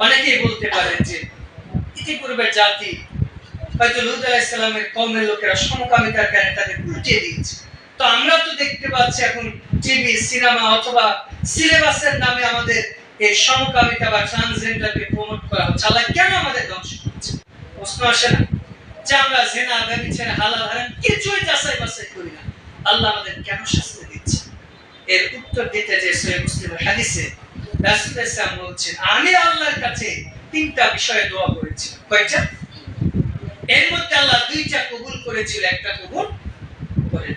অনেকেই বলতে পারেন যে ইতিপূর্বের জাতি হয়তো লুত আলাইসাল্লামের কমের লোকেরা সমকামিতার কারণে তাদের উল্টে দিয়েছে। তো আমরা তো দেখতে পাচ্ছি এখন টিভি, সিনেমা অথবা সিলেবাসের নামে আমাদের এই সমকামিতা বা ট্রান্সজেন্ডারকে প্রমোট করা হচ্ছে। আল্লাহ কেন আমাদের ধ্বংস করছে? প্রশ্ন আসে না। যে আমরা জেনা ব্যবিচার হালাল, হারাম কিছুই যাচাই বাছাই করি না। আল্লাহ আমাদের কেন শাস্তি দিচ্ছে? এর উত্তর দিতে যে সহিহ মুসলিমের হাদিসে বলছেন আল্লাহর কাছে তিনটা বিষয়ে দোয়া কয়টা? এর মধ্যে আল্লাহ দুইটা কবুল করেছিল, একটা কবুল করেন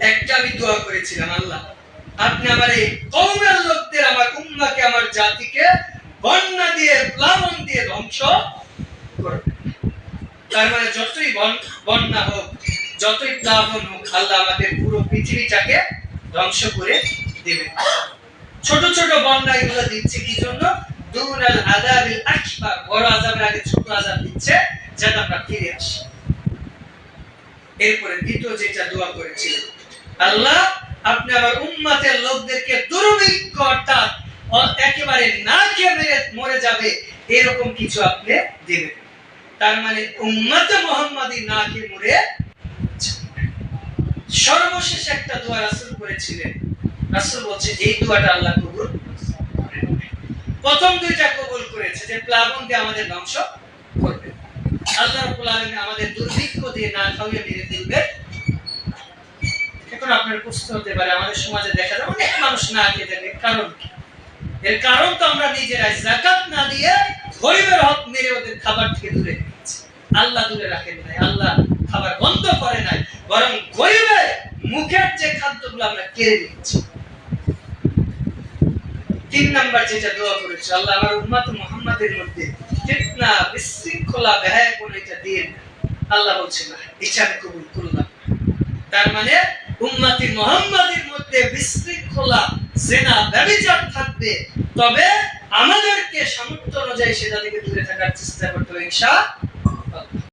একটা আমি দোয়া করেছিলাম, আল্লাহ, আপনি আমার এই লোকদের, আমার উম্মাকে, আমার জাতিকে বন্যা দিয়ে, প্লাবন দিয়ে ধ্বংস তার মানে যতই বন- বন্যা হোক, যতই প্লাবন হোক, আল্লাহ আমাদের পুরো পৃথিবীটাকে ধ্বংস করে ছোট ছোট বন্যা দিচ্ছে কি জন্য? দুনাল আযাবিল আকবার, বড় আযাবের আগে ছোট আযাব দিচ্ছে, যাতে আমরা ফিরে আসি। এরপরে দ্বিতীয় যেটা দোয়া করেছিল আল্লাহ, আপনি আমার উম্মতের লোকদেরকে দুর্ভিক্ষ অর্থাৎ একেবারে না খেয়ে মেরে যাবে, এরকম কিছু আপনি দেবেন। তার মানে উম্মতে মোহাম্মদী না খেয়ে মরে সর্বশেষ একটা দোয়া রাসূল করেছিলেন। রাসূল বলছে, এই দোয়াটা আল্লাহ কবুল। প্রথম দুইটা কবুল করেছে যে প্লাবন দিয়ে আমাদের ধ্বংস করবে। আল্লাহ আমাদের দুর্ভিক্ষ দিয়ে না খাওয়িয়ে মেরে ফেলবে। এখন আপনার প্রশ্ন হতে পারে, আমাদের সমাজে দেখা অনেক মানুষ না কারণ এর কারণ তো আমরা নিজেরাই। জাকাত না দিয়ে হক মেরে ওদের খাবার থেকে দূরে আল্লাহ দূরে রাখেন নাই, আল্লাহ খাবার বন্ধ করে নাই। বরং গরিবের মুখের যে খাদ্যগুলো আমরা কেড়ে নিচ্ছি তিন নাম্বার যেটা দোয়া করেছে, আল্লাহ আমার উম্মত মুহাম্মাদের মধ্যে ফিতনা, বিশৃঙ্খলা বেহায় কোন এটা দিয়ে আল্লাহ বলছে, না, এটা আমি কবুল করলাম। তার মানে উম্মতি মুহাম্মাদের মধ্যে বিশৃঙ্খলা, জেনা, ব্যভিচার থাকবে তবে আমাদেরকে সামর্থ্য অনুযায়ী সেটা থেকে দূরে থাকার চেষ্টা করতে হবে, ইনশা